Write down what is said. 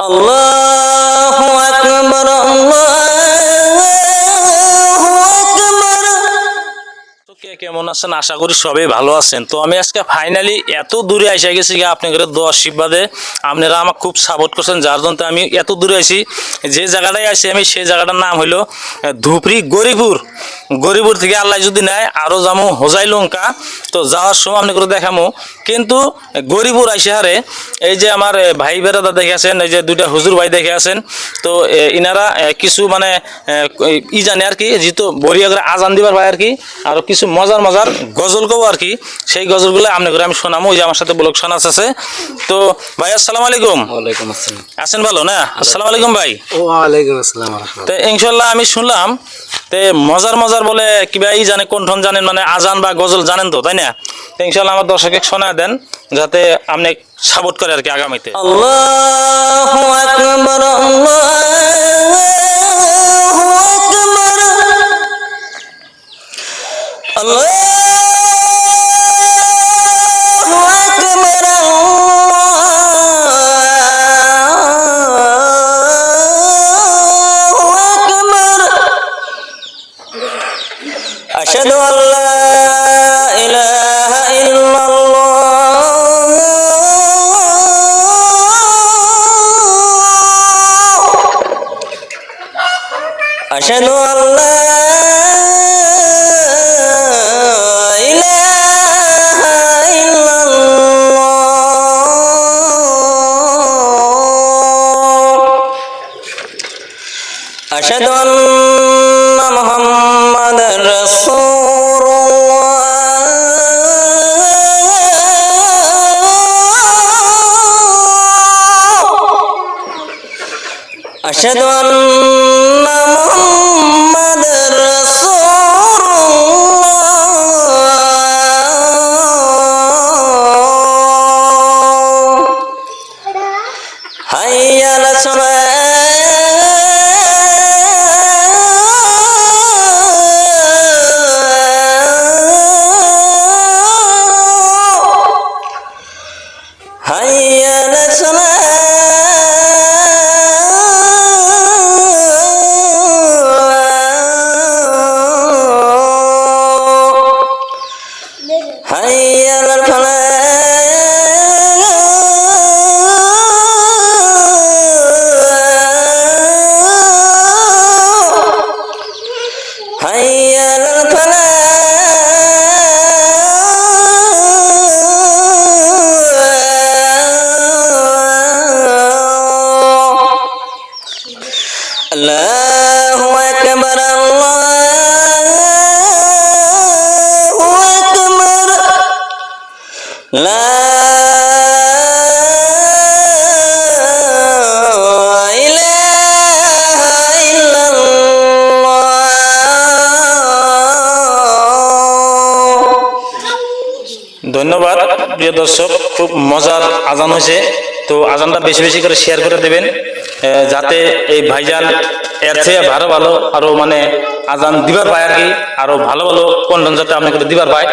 আল্লাহু কে কেমন আছেন? আশা করি সবাই ভালো আছেন। তো আমি আজকে ফাইনালি এত দূরে এসে গেছি গিয়ে আপনাদের দোয়া শিববাদে আপনারা আমাকে খুব সাপোর্ট করছেন, যার জন্য আমি এত দূরে আছি যে জায়গাটায় আছি আমি, সেই জায়গাটার নাম হলো ধুপরি গরিপুর গরিপুর থেকে আল্লাহ যদি নেয় আরও যাব হোজাই লঙ্কা। তো যাওয়ার সময় আপনি করে দেখামো। কিন্তু গরিপুর আইসে হারে, এই যে আমার ভাই বেড়াদা দেখে আছেন, এই যে দুইটা হুজুর ভাই দেখে আছেন, তো ইনারা কিছু মানে ই জানে আর কি, যেহেতু বরিয়া করে আজান দিবার ভাই আর কি, আর কিছু মজার মজার গজল কব আর কি। সেই গজলগুলো আপনি করে আমি শোনামো ওই যে আমার সাথে ব্লক শোনাস আছে। তো ভাই আসসালামু আলাইকুম। ওয়ালাইকুম আসসালাম। আছেন ভালো না? আসসালামু আলাইকুম ভাই। ওয়ালাইকুম আসসালাম তো ইনশাল্লাহ আমি শুনলাম তে মজার মজার বলে কিবা ই জানে কোন ঠন জানেন মানে আজান বা গজল জানেন তো তাই না? তো ইনশাল্লাহ আমার দর্শকে শোনা দেন যাতে আপনি সাপোর্ট করে আর কি আগামীতে। আল্লাহু আকবার আল্লাহু أشهد أن لا إله إلا الله. أشهد أن لا أشهد أن أشهد أن লালন পালা আল্লাহু আকবার আল্লাহু আকবার। লা ধন্যবাদ, প্রিয় দর্শক। খুব মজার আজান হয়েছে। তো আজানটা বেশি বেশি করে শেয়ার করে দেবেন। যাতে এই ভাইজান এর থেকে ভালো ভালো আরও মানে আজান দিবার পায় আর কি, আরও ভালো ভালো কন্ডন যাতে আপনাকে দিবার পায়।